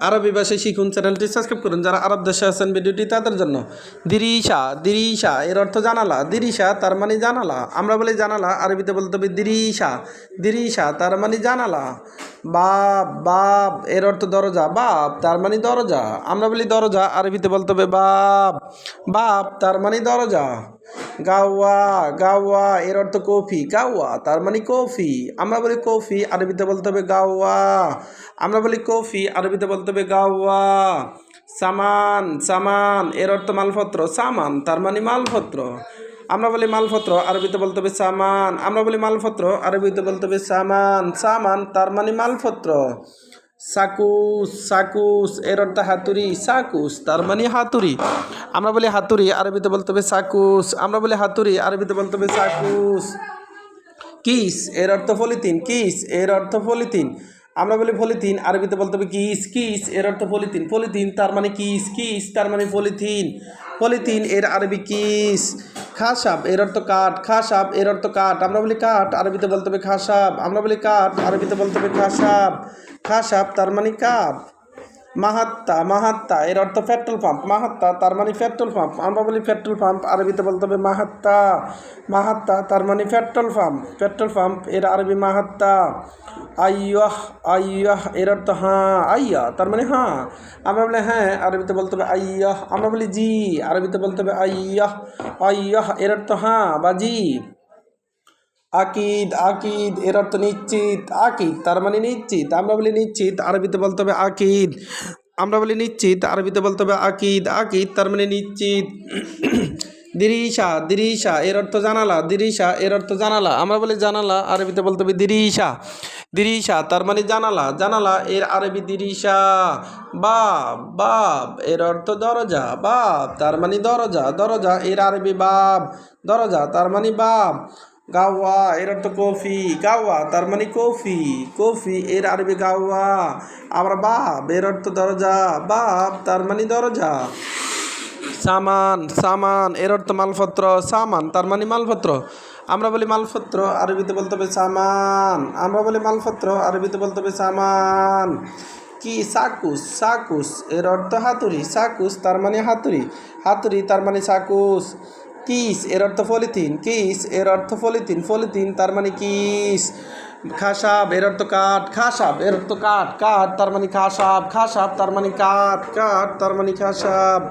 আরবি ভাষায় শিখুন চ্যানেলটি সাবস্ক্রাইব করুন। যারা আরব দেশে আছেন ভিডিওটি তাদের জন্য। দিরিশা দিরিশা, এর অর্থ জানালা। দিরিশা, তার মানে জানালা। আমরা বলি জানালা, আরবিতে বলতে হবে দিরিশা। দিরিশা, তার মানে জানালা। বাব বাপ, এর অর্থ দরজা, বাপ, তার মানে দরজা। আমরা বলি দরজা, আরবিতে বলতে হবে বাপ বাপ, তার মানে দরজা। গাওয়া গাওয়া, এর অর্থ কফি, গাওয়া, তার মানে কফি। আমরা বলি কফি, আরবিতে বলতে হবে গাওয়া। আমরা বলি কফি, আরবিতে বলতে হবে গাওয়া। সামান সামান, এর অর্থ মালপত্র, সামান, তার মানে মালপত্র। আমরা বলি মালপত্র, আরবিতে বলতে হবে সামান। আমরা বলি মালপত্র, আরবিতে বলতে হবে সামান। সামান, তার মানে মালপত্র। সাকুস সাকুস, এর অর্থ হাতুড়ি। সাকুস, তার মানে হাতুড়ি। আমরা বলি হাতুড়ি, আরবিতে বলতে হবে সাকুস। আমরা বলি হাতুড়ি, আরবিতে বলতে হবে সাকুস। কিস, এর অর্থ পলিথিন। কিস, এর অর্থ পলিথিন। আমরা বলি পলিথিন, আরবিতে বলতে হবে কিস। কিস, এর অর্থ পলিথিন। পলিথিন, তার মানে কিস। কিস, তার মানে পলিথিন। পলিথিন, এর আরবি কিস। খাসাব, এর অর্থ কাঠ, খাসাব, এর অর্থ কাঠ, আমরা বলি কাঠ, আরবিতে বলতে হবে খাসাব, আমরা বলি কাঠ, আরবিতে বলতে হবে খাসাব খাসাব তার মানে কাঠ মাহাত্তা মাহাত্তা, এর অর্থ পেট্রোল পাম্প মাহাত্তা, তার মানে পেট্রোল পাম্প আমরা বলি পেট্রোল পাম্প আরবিতে বলতে হবে মাহাত্তা মাহাত্তা, তার মানে পেট্রোল পাম্প পেট্রোল পাম্পের আরবি মাহাত্তা, আইয়াহ আইয়াহ, এর অর্থ হ্যাঁ আইয়া তার মানে হ্যাঁ আমরা বলি হ্যাঁ আরবিতে বলতে হবে আইয়াহ, আমরা বলি জি, আরবিতে বলতে হবে আইয়াহ আইয়াহ, এর অর্থ হ্যাঁ বা জি। আকিদ আকিদ, এর অর্থ নিশ্চিত, আকিদ, তার মানে নিশ্চিত। আমরা বলি নিশ্চিত, আরবিতে বলতে হবে আকিদ। আমরা বলি নিশ্চিত, আরবিতে বলতে হবে আকিদ। আকিদ, তার মানে নিশ্চিত। দিরিশা দিরিশা, এর অর্থ জানালা। দিরিশা, এর অর্থ জানালা। আমরা বলি জানালা, আরবিতে বলতে হবে দিরিশা। দিরিশা, তার মানে জানালা। জানালা, এর আরবি দিরিশা। বাব বাব, এর অর্থ দরজা। বাব, তার মানে দরজা। দরজা, এর আরবি বাব। দরজা, তার মানে বাব। গাওয়া এর অর্থ কফি, গাওয়া, তার মানে কফি কফি, এর আরবি গাওয়া। আবার বাপ এর অর্থ দরজা, বাপ, তার মানে দরজা। সামান সামান এর অর্থ মালপত্র, সামান, তার মানে মালপত্র। আমরা বলি মালপত্র, আরবিতে বলতে হবে সামান। আমরা বলি মালপত্র, আরবিতে বলতে হবে সামান। কি? সাকুস সাকুস, এর অর্থ হাতুড়ি, সাকুস, তার মানে হাতুড়ি। হাতুড়ি, তার মানে সাকুস। কিস এর অর্থ পলিথিন, কিস এর অর্থ পলিথিন পলিথিন তার মানে কিস। খাসাব এর অর্থ কাঠ, খাসাব এর অর্থ কাঠ কাঠ তার মানে খাসাব খাসাব তার মানে কাঠ কাঠ তার মানে খাসাব।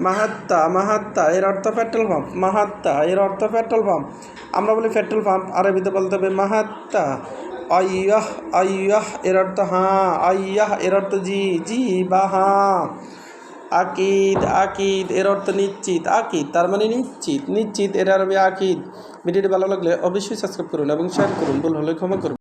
মাহাত্তা মাহাত্তা এর অর্থ পেট্রোল পাম্প, মাহাত্তা এর অর্থ পেট্রোল পাম্প। আমরা বলি পেট্রোল পাম্প, আরবিতে বলতে হবে মাহাত্তা। আইয়াহ আইয়াহ এর অর্থ হাঁ, আইয়াহ এর অর্থ জি জি বা হাঁ। আকিদ আকিদ, এর অর্থ নিশ্চিত, আকিদ, তার মানে নিশ্চিত নিশ্চিত, এর আরবি আকিদ। ভিডিওটি ভালো লাগলে অবশ্যই সাবস্ক্রাইব করুন এবং শেয়ার করুন, ভুল হলে ক্ষমা করুন